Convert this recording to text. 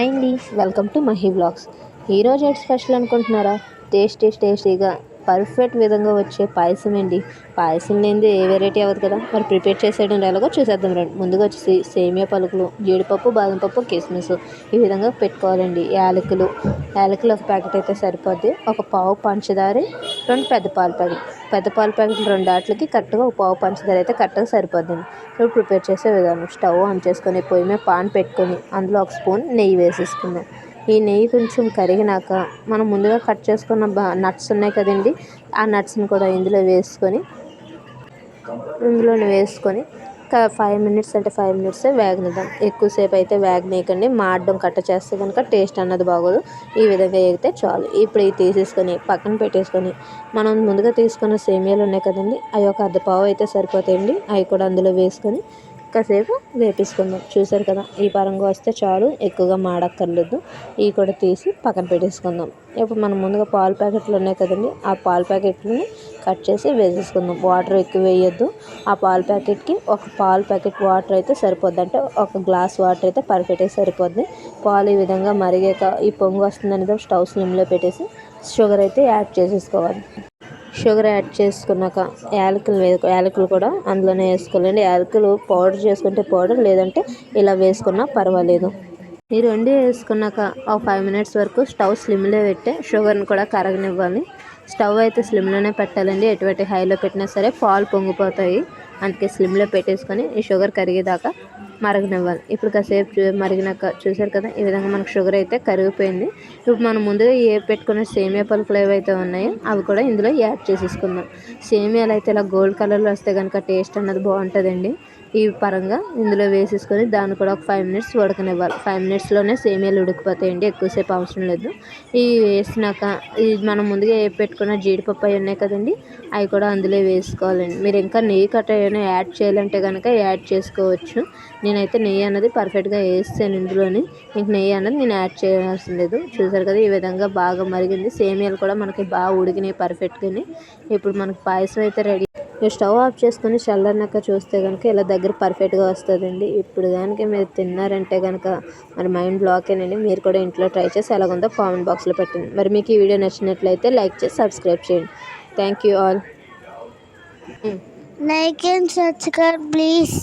Hi అండి welcome to Mahi blogs. ఈరోజు ఏంటి స్పెషల్ అనుకుంటున్నారా? టేస్టీ టేస్టీగా పర్ఫెక్ట్ విధంగా వచ్చే పాయసం అండి. పాయసం లేనిది ఏ వెరైటీ అవ్వదు కదా. మరి ప్రిపేర్ చేసేయడం ఎలాగో చూసేద్దాం రండి. ముందుగా వచ్చేసి సేమియా పలుకులు జీడిపప్పు బాదం పప్పు కిస్మిస్ ఈ విధంగా పెట్టుకోవాలండి. యాలకులు యాలకులు ఒక ప్యాకెట్ అయితే సరిపోద్ది. ఒక పావు పంచదార రెండు పెద్ద పాలు ప్యాకెట్ పెద్ద పాల ప్యాకెట్ రెండు ఆటలకి కరెక్ట్గా ఒక పావు పంచదార అయితే కరెక్ట్గా సరిపోద్దండి. ఇప్పుడు ప్రిపేర్ చేసే విధానం. స్టవ్ ఆన్ చేసుకొని పొయ్యి మీద పాన్ పెట్టుకొని అందులో ఒక స్పూన్ నెయ్యి వేసేసుకుందాం. ఈ నెయ్యి కొంచెం కరిగినాక మనం ముందుగా కట్ చేసుకున్న నట్స్ ఉన్నాయి కదండి ఆ నట్స్ని కూడా ఇందులో వేసుకొని ఇందులోనే వేసుకొని ఫైవ్ మినిట్స్ అంటే ఫైవ్ మినిట్స్ వేగనిద్దాం. ఎక్కువసేపు అయితే వేగనీయకండి మాడడం కట్ట చేస్తే కనుక టేస్ట్ అన్నది బాగోదు. ఈ విధంగా వేగితే చాలు. ఇప్పుడు ఇవి తీసేసుకొని పక్కన పెట్టేసుకొని మనం ముందుగా తీసుకున్న సేమియాలు ఉన్నాయి కదండి అవి ఒక అర్ధ పావు అయితే సరిపోతాయండి. అవి కూడా అందులో వేసుకొని కాసేపు వేపించుకుందాం. చూసారు కదా ఈ పరంగా వస్తే చాలు ఎక్కువగా మాడక్కర్లేదు. ఇవి కూడా తీసి పక్కన పెట్టేసుకుందాం. ఇప్పుడు మనం ముందుగా పాల ప్యాకెట్లు ఉన్నాయి కదండి ఆ పాల ప్యాకెట్లని కట్ చేసి వేసేసుకుందాం. వాటర్ ఎక్కువ వేయొద్దు. ఆ పాల ప్యాకెట్కి ఒక పాల ప్యాకెట్ వాటర్ అయితే సరిపోద్ది. అంటే ఒక గ్లాస్ వాటర్ అయితే పర్ఫెక్ట్గా సరిపోద్ది. పాలు ఈ విధంగా మరిగాక ఈ పొంగు వస్తుందని స్టవ్ స్లిమ్లో పెట్టేసి షుగర్ అయితే యాడ్ చేసేసుకోవాలి. షుగర్ యాడ్ చేసుకున్నాక యాలకులు యాలకులు కూడా అందులోనే వేసుకోవాలండి. యాలకులు పౌడర్ చేసుకుంటే పౌడర్ లేదంటే ఇలా వేసుకున్నా పర్వాలేదు. ఈ రెండు వేసుకున్నాక ఒక ఫైవ్ మినిట్స్ వరకు స్టవ్ స్లిమ్లో పెట్టి షుగర్ని కూడా కరగనివ్వాలి. స్టవ్ అయితే స్లిమ్లోనే పెట్టాలండి. ఎటువంటి హైలో పెట్టినా సరే పాలు పొంగిపోతాయి. అందుకే స్లిమ్లో పెట్టేసుకొని ఈ షుగర్ కరిగేదాకా మరగనివ్వాలి. ఇప్పుడు కాసేపు మరిగినాక చూసారు కదా ఈ విధంగా మనకు షుగర్ అయితే కరిగిపోయింది. ఇప్పుడు మనం ముందుగా ఏ పెట్టుకున్న సేమియా పలుకులు ఏవైతే ఉన్నాయో అవి కూడా ఇందులో యాడ్ చేసేసుకుందాం. సేమియాలు అయితే ఇలా గోల్డ్ కలర్లో వస్తే కనుక టేస్ట్ అన్నది బాగుంటుందండి. ఈ పరంగా ఇందులో వేసేసుకొని దాన్ని కూడా ఒక ఫైవ్ మినిట్స్ ఉడకనివ్వాలి. ఫైవ్ మినిట్స్లోనే సేమియాలు ఉడికిపోతాయండి ఎక్కువసేపు అవసరం లేదు. ఇవి వేసినాక ఇది మనం ముందుగా ఏ పెట్టుకున్న జీడిపప్పు అవి ఉన్నాయి కదండి అవి కూడా అందులో వేసుకోవాలండి. మీరు ఇంకా నెయ్యి కట్ట ఏమైనా యాడ్ చేయాలంటే కనుక యాడ్ చేసుకోవచ్చు. నేనైతే నెయ్యి అన్నది పర్ఫెక్ట్గా వేస్తాను ఇందులోని. ఇంక నెయ్యి అన్నది నేను యాడ్ చేయాల్సిన లేదు. చూసారు కదా ఈ విధంగా బాగా మరిగింది. సేమియాలు కూడా మనకి బాగా ఉడికినాయి పర్ఫెక్ట్గానే ఇప్పుడు మనకి పాయసం అయితే రెడీ స్టవ్ ఆఫ్ చేసుకొని చల్లరినాక చూస్తే కనుక ఇలా దగ్గర పర్ఫెక్ట్గా వస్తుందండి. ఇప్పుడు కనుక మీరు తిన్నారంటే కనుక మరి మైండ్ బ్లాక్ అయినండి మీరు కూడా ఇంట్లో ట్రై చేసి ఎలాగుందో కామెంట్ బాక్స్లో పెట్టండి. మరి మీకు ఈ వీడియో నచ్చినట్లయితే లైక్ చేసి సబ్స్క్రైబ్ చేయండి. Thank you all. Like and subscribe please.